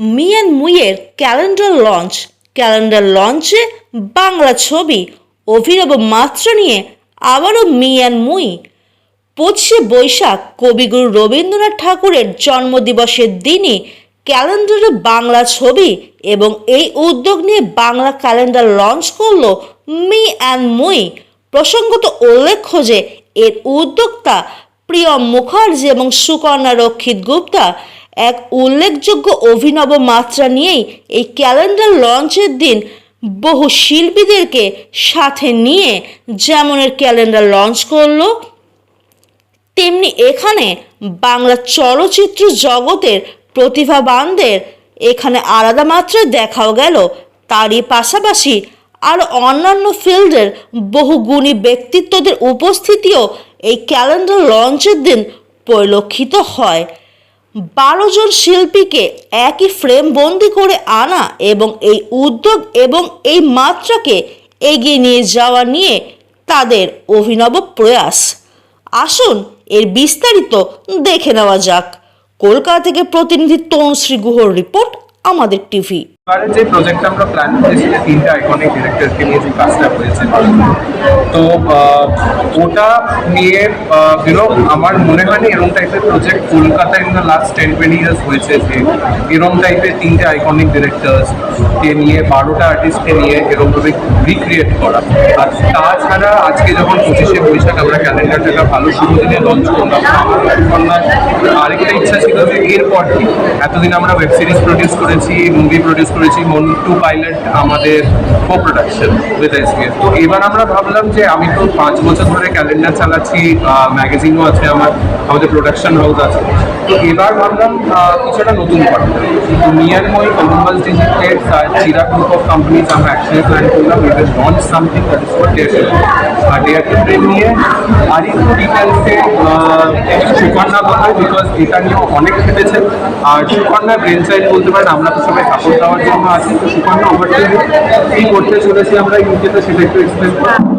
মিয়ান মুইয়ের calendar launch. Calendar লঞ্চে বাংলা ছবি, অভিনব মাত্রা নিয়ে আবারও মিয়ান মুই। পঁচিশে বৈশাখ, কবিগুরু রবীন্দ্রনাথ ঠাকুরের জন্মদিবসের দিনই ক্যালেন্ডারে বাংলা ছবি এবং এই উদ্যোগ নিয়ে বাংলা ক্যালেন্ডার লঞ্চ করল মি অ্যান্ড মুই। প্রসঙ্গত উল্লেখ্য যে, এর উদ্যোক্তা প্রিয়ম মুখার্জি এবং সুকন্যা রক্ষিত গুপ্তা। এক উল্লেখযোগ্য অভিনব মাত্রা নিয়েই এই ক্যালেন্ডার লঞ্চের দিন বহু শিল্পীদেরকে সাথে নিয়ে যেমনের ক্যালেন্ডার লঞ্চ করল, তেমনি এখানে বাংলা চলচ্চিত্র জগতের প্রতিভাবানদের এখানে আলাদা মাত্রায় দেখাও গেল। তারই পাশাপাশি আর অন্যান্য ফিল্ডের বহু গুণী ব্যক্তিত্বদের উপস্থিতিও এই ক্যালেন্ডার লঞ্চের দিন পরিলক্ষিত হয়। বারো জন শিল্পীকে একই ফ্রেম বন্দি করে আনা এবং এই উদ্যোগ এবং এই মাত্রাকে এগিয়ে নিয়ে যাওয়া নিয়ে তাদের অভিনব প্রয়াস। আসুন এর বিস্তারিত দেখে নেওয়া যাক। কলকাতা থেকে প্রতিনিধি তনুশ্রী গুহর রিপোর্ট আমাদের টিভি। এবারে যে প্রজেক্টটা আমরা প্ল্যান করেছি, যে তিনটা আইকনিক ডিরেক্টরকে নিয়ে যে কাজটা হয়েছে, তো ওটা নিয়ে ইউনো আমার মনে হয়নি এরকম টাইপের প্রজেক্ট কলকাতায় in the last ten twenty years হয়েছে যে এরকম টাইপের তিনটে আইকনিক ডিরেক্টরস কে নিয়ে, বারোটা আর্টিস্টকে নিয়ে এরকমভাবে রিক্রিয়েট করা। আর তাছাড়া আজকে যখন পঁচিশে বৈশাখ আমরা ক্যালেন্ডারটা ভালো শুরু দিনে লঞ্চ করলাম আরেকটা ইচ্ছা ছিল যে এরপর কি? এতদিন আমরা ওয়েব সিরিজ প্রডিউস করেছি মুভি প্রডিউস করেছি মন্টু পাইলট আমাদের কো প্রোডাকশন উইথ এসবিএফ তো এবার আমরা ভাবলাম যে আমি তো পাঁচ বছর ধরে ক্যালেন্ডার চালাচ্ছি ম্যাগাজিনও আছে আমার, আমাদের প্রোডাকশন হাউস আছে। তো এবার ভাবলাম কিছু একটা নতুন করা। তো নিয়ারময় কলম্বাস ডিজিটের চিরা গ্রুপ অফ কোম্পানিজ আমরা একসাথে প্ল্যান করলাম। Will launch something that is for dare R dare to নিয়ে আর একটু ডিটেলসে সুকন্যা বলব বিকজ এটা নিয়েও অনেক খেটেছে আর সুকন্যা ব্রেন চাইল্ড বলতে পারেন, আমরা তো সবাই সাপোর্ট দেওয়ার জন্য আছি। তো সুকন্যা ওভার কি করতে চলেছি আমরা ইউকেতে সেটা একটু এক্সপ্লেন করব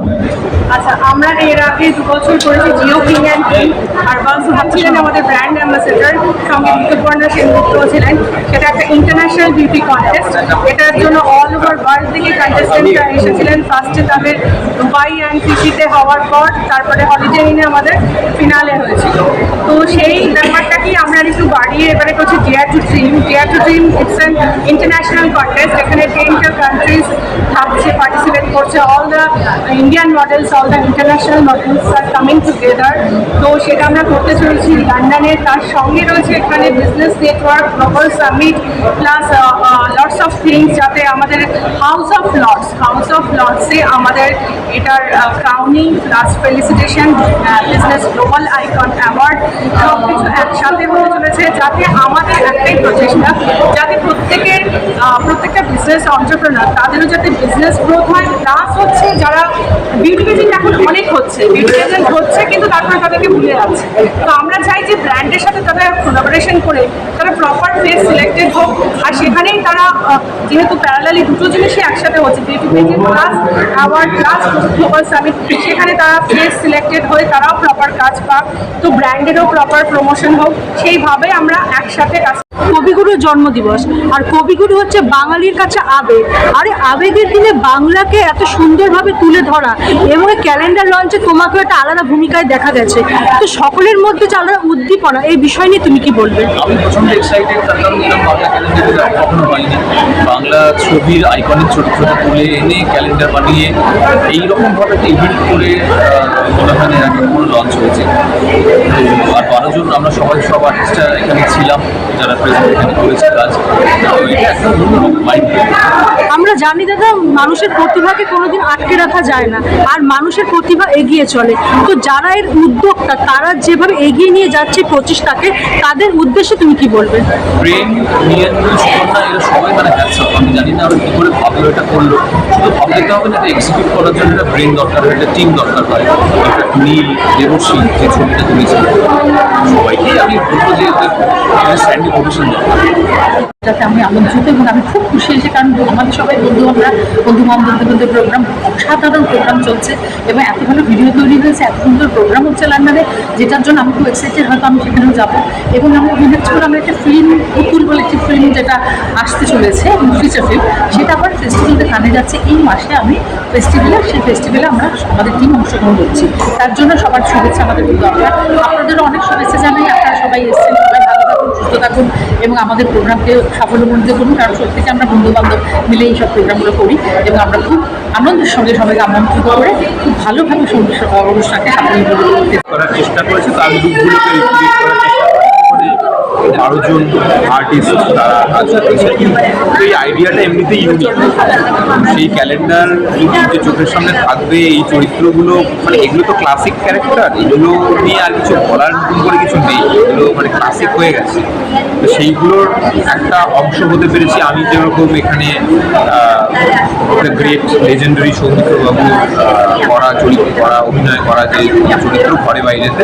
আচ্ছা আমরা এর আগে দু বছর করেছি জিও কিং অ্যান্ড কিং, আর বাংসুহাত ছিলেন আমাদের ব্র্যান্ড অ্যাম্বাসেডার, সঙ্গে ঋতুপর্ণা সেনগুপ্ত ছিলেন। সেটা একটা ইন্টারন্যাশনাল বিউটি কন্টেস্ট এটার জন্য অল ওভার ওয়ার্ল্ড থেকে কন্টেস্টেন্টরা এসেছিলেন ফার্স্টে তাদের দুবাই অ্যান্ড ফিজিতে হওয়ার পর, তারপরে হলিডে ইনে আমাদের ফিনালে হয়েছিল। তো সেই ব্যাপারটাকেই আমরা একটু বাড়িয়ে এবারে করছি dear to dream dear to dream it's an international contest এখানে টেনটা কান্ট্রিজ থাকছে পার্টিসিপেট করছে all the Indian models all the international models are coming together তো সেটা আমরা করতে চলেছি লন্ডনে তার সঙ্গে রয়েছে এখানে business network global summit plus lots of things যাতে আমাদের House of Lords House of লর্ডসে আমাদের এটার crowning plus felicitation business global icon award সব কিছু একসাথে হতে চলেছে যাতে আমাদের একটাই প্রচেষ্টা যাতে প্রত্যেকের প্রত্যেকটা বিজনেস অন্টারপ্রেনার তাদেরও যাতে বিজনেস গ্রোথ হয় প্লাস হচ্ছে যারা বিউটি পেজেন্ট এখন অনেক হচ্ছে। বিউটি পেজেন্ট হচ্ছে কিন্তু তারপরে তাদেরকে ভুলে যাচ্ছে। তো আমরা চাই যে ব্র্যান্ডের সাথে তারা কোলাবোরেশন করে, তারা প্রপার ফেস সিলেক্টেড হোক, আর সেখানেই তারা যেহেতু প্যারালালি দুটো জিনিসই একসাথে হচ্ছে beauty pageant plus award plus global summit সেখানে তারা ফেস সিলেক্টেড হয়ে তারাও প্রপার কাজ পাক। তো ব্র্যান্ডেরও প্রপার প্রমোশন হোক, সেইভাবে আমরা একসাথে কাজ কবিগুরুর জন্মদিবস। আর কবিগুরু হচ্ছে বাঙালির কাছে আবেগ। আরে আবেগের দিনে বাংলাকে এত সুন্দরভাবে তুলে ধরা এবং ক্যালেন্ডার লঞ্চে তোমাকেও একটা আলাদা ভূমিকায় দেখা গেছে। তো সকলের মধ্যে যে আলাদা উদ্দীপনা, এই বিষয় নিয়ে তুমি কি বলবে? বাংলা ছবির আইকনিক চরিত্রটা তুলে এনে ক্যালেন্ডার বানিয়ে এইরকম ভাবে একটা ইভেন্ট করে মনে হয় লঞ্চ হয়েছে। বারো জন আমরা সবাই সব আর্টিস্টরা এখানে ছিলাম, যারা প্রেজেন্ট এখানে করেছে কাজ। এটা একটা মাইন্ড আমরা জানি দাদা মানুষের প্রতিভাকে কোনোদিন আটকে রাখা যায় না আর মানুষের প্রতিভা এগিয়ে চলে। তো যারা এর উদ্যোক্তা তারা যেভাবে এগিয়ে নিয়ে যাচ্ছে প্রচেষ্টাকে তাদের উদ্দেশ্যে তুমি কি বলবে? নিয়ে সবাই মানে আমি জানি না ওরা করে ভাবলো এটা করল। শুধু ভাবতে হবে না এটা এক্সিকিউট করার জন্য একটা ব্রেন দরকার হয় একটা টিম দরকার হয়। একটা নীল দেবশ্রী যে ছবিটা তুলেছিল। সবাইকেই আমি বলব যে স্ট্যান্ডিং ওভেশন দরকার। যাতে আমি আমন্ত্রিত এবং আমি খুব খুশি হয়েছি কারণ আমাদের সবাই বন্ধু, আমরা বন্ধু বান্ধবদের প্রোগ্রাম অসাধারণ প্রোগ্রাম চলছে এবং এত ভালো ভিডিও তৈরি হয়েছে, এত সুন্দর প্রোগ্রাম হচ্ছে লন্ডনে যেটার জন্য আমি খুব এক্সাইটেড হয়তো আমি সেখানেও যাব। এবং আমি করে আমরা একটা ফিল্ম পুতুল বলে একটি ফিল্ম যেটা আসতে চলেছে ফিচার ফিল্ম সেটা আবার ফেস্টিভ্যালতে কানে যাচ্ছে। এই মাসে আমি ফেস্টিভ্যালে সেই ফেস্টিভ্যালে আমরা আমাদের টিম অংশগ্রহণ করছি। তার জন্য সবার শুভেচ্ছা আমাদের দরকার আপনাদেরও অনেক শুভেচ্ছা জানাই, আপনারা সবাই এসেছেন, সবাই ভালো থাকুন, সুস্থ থাকুন, এবং আমাদের প্রোগ্রামকে সাফল্যমণ্ডিত করুন, কারণ সত্যি আমরা বন্ধু বান্ধব মিলে এই সব প্রোগ্রামগুলো করি এবং আমরা খুব আনন্দের সঙ্গে সবাইকে আমন্ত্রিত করে খুব ভালোভাবে অনুষ্ঠানকে আপনি করার চেষ্টা করেছি তার লুকগুলোকে করার চেষ্টা করেছে বারো জন আর্টিস্ট তারা কাজ করেছে তো এই আইডিয়াটা এমনিতেই ইউনিক সেই ক্যালেন্ডার যে চোখের সামনে থাকবে, এই চরিত্রগুলো মানে এগুলো তো ক্লাসিক ক্যারেক্টার এগুলো নিয়ে আর কিছু বলার করে কিছু নেই। এগুলো মানে ক্লাসিক হয়ে গেছে। তো সেইগুলোর একটা অংশ হতে পেরেছি আমি যেরকম এখানে একটা গ্রেট লেজেন্ডারি সৌমিত্রবাবু করা চরিত্র করা, অভিনয় করা যে চরিত্র ঘরে বাইরেতে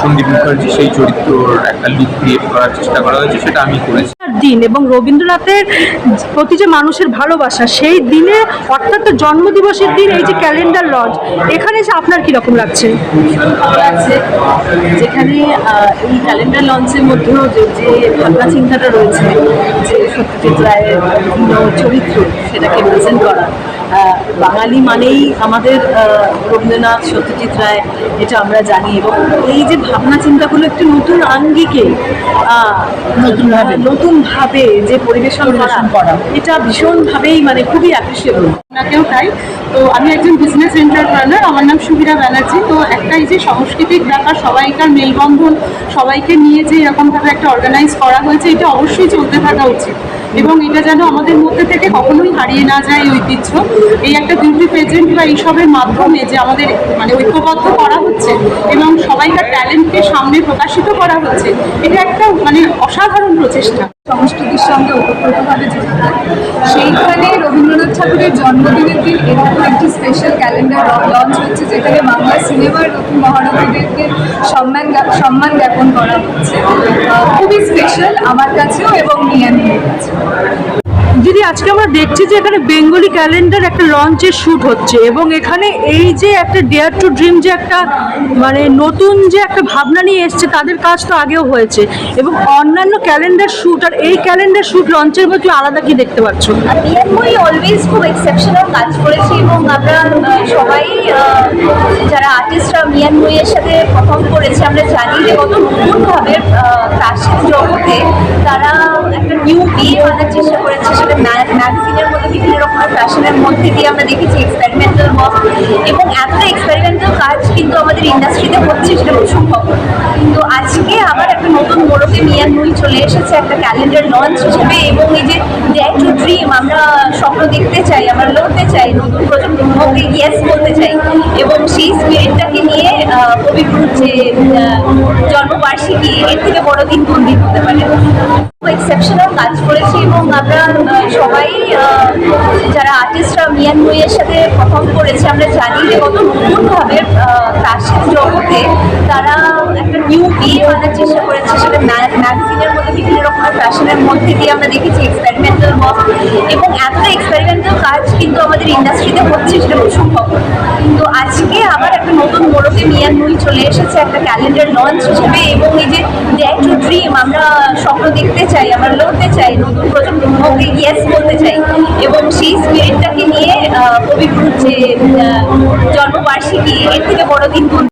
সন্দীপ মুখার্জি সেই চরিত্রর একটা লুক ক্রিয়েট করার চেষ্টা করা হয়েছে সেটা আমি করেছি। দিন এবং রবীন্দ্রনাথের প্রতি যে মানুষের ভালোবাসা সেই দিনে অর্থাৎ তো জন্মদিবসের দিন এই যে ক্যালেন্ডার লঞ্চ এখানে এসে আপনার কীরকম লাগছে? ভালো যেখানে এই ক্যালেন্ডার লঞ্চের মধ্যেও যে যে ভাবনা চিন্তাটা রয়েছে যে সত্যজিৎ রায়ের বিভিন্ন চরিত্র সেটাকে প্রেজেন্ট করা। বাঙালি মানেই আমাদের রবীন্দ্রনাথ সত্যজিৎ রায় এটা আমরা জানি। এবং এই যে ভাবনা চিন্তাগুলো একটি নতুন আঙ্গিকে নতুনভাবে নতুনভাবে যে পরিবেশন করা এটা ভীষণভাবেই মানে খুবই অ্যাপ্রিসিয়েবল আপনাকেও তাই। তো আমি একজন বিজনেস এন্টারপ্রেনার আমার নাম সুবিরা ব্যানার্জি। তো একটা এই যে সাংস্কৃতিক ব্যাপার সবাইকার মেলবন্ধন সবাইকে নিয়ে যে এরকমভাবে একটা অর্গানাইজ করা হয়েছে এটা অবশ্যই চলতে থাকা উচিত। এবং এটা যেন আমাদের মধ্যে থেকে কখনোই হারিয়ে না যায় ঐতিহ্য। এই একটা বিউটি প্রেজেন্ট বা এইসবের মাধ্যমে যে আমাদের মানে ঐক্যবদ্ধ করা হচ্ছে এবং সবাইকার ট্যালেন্টকে সামনে প্রকাশিত করা হচ্ছে, এটা একটা মানে অসাধারণ প্রচেষ্টা। সংস্কৃতির সঙ্গে ওতপ্রোতভাবে যেতে সেইখানে ঠাকুরের জন্মদিনের দিন এরকম একটি স্পেশাল ক্যালেন্ডার লঞ্চ হচ্ছে, যেখানে বাংলা সিনেমার নতুন মহানবীদেরকে সম্মান সম্মান জ্ঞাপন করা হচ্ছে। খুবই স্পেশাল আমার কাছেও এবং মিয়ানদের কাছে দিদি, আজকে আমরা দেখছি যে এখানে বেঙ্গলি ক্যালেন্ডার একটা লঞ্চের শ্যুট হচ্ছে এবং এখানে এই যে একটা ডেয়ার টু ড্রিম যে একটা মানে নতুন যে একটা ভাবনা নিয়ে এসছে, তাদের কাজ তো আগেও হয়েছে এবং অন্যান্য ক্যালেন্ডার শ্যুট আর এই ক্যালেন্ডার শ্যুট লঞ্চের মধ্যে আলাদা কি দেখতে পাচ্ছ? মিয়ানময়ী অলওয়েজ খুব এক্সেপশনাল কাজ করেছে এবং আমরা সবাই যারা আর্টিস্টরা মিয়ানময়ীর সাথে পারফর্ম করেছে, আমরা জানি যে কত নতুনভাবে ফ্যাশন জগতে। তারা একটা নিউ বিয়ে আনার চেষ্টা করেছে সেটা ম্যাগাজিনের মধ্যে বিভিন্ন রকমের ফ্যাশনের মধ্যে দিয়ে আমরা দেখেছি এক্সপেরিমেন্টাল ওয়ার্ক এবং এতটা এক্সপেরিমেন্টাল কাজ কিন্তু আমাদের ইন্ডাস্ট্রিতে হচ্ছে সেটা খবর তো আজকে আবার একটা নতুন মোড়কে মিয়ানময়ী চলে এসেছে, একটা ক্যালেন্ডার লঞ্চ হিসেবে এবং এই যে ডেয়ার টু ড্রিম আমরা স্বপ্ন দেখতে চাই, আমরা লড়তে চাই, নতুন প্রজন্মকে ইয়েস বলতে চাই এবং সেই স্পিরিটটাকে নিয়ে কবিগুরুর যে জন্মবার্ষিকী, এর থেকে বড় দিন কোন দিন হতে পারে। এক্সেপশনাল কাজ করেছি এবং আমরা সবাই যারা আর্টিস্টরা মিয়ান মুইয়ের সাথে পারফর্ম করেছে, আমরা জানি যে কত নতুনভাবে ফ্যাশন জগতে তারা একটা নিউ বিয়ে আনার চেষ্টা করেছে, সেটা ম্যাগাজিনের মধ্যে বিভিন্ন রকমের ফ্যাশনের মধ্যে দিয়ে আমরা দেখেছি এক্সপেরিমেন্টাল ওয়ার্ক এবং এতটা এক্সপেরিমেন্টাল কাজ কিন্তু আমাদের ইন্ডাস্ট্রিতে হচ্ছে সেটা খবর তো আজকে আবার একটা নতুন মোড়কে মিয়ানময়ী চলে এসেছে, একটা ক্যালেন্ডার লঞ্চ হিসেবে এবং এই যে ডেয়ার টু ড্রিম আমরা স্বপ্ন দেখতে চাই, আমরা লড়তে চাই, নতুন প্রজন্মকে ইয়েস বলতে চাই এবং সেই স্পিরিটটাকে নিয়ে কবিগুরুর যে জন্মবার্ষিকী, এর থেকে বড় দিন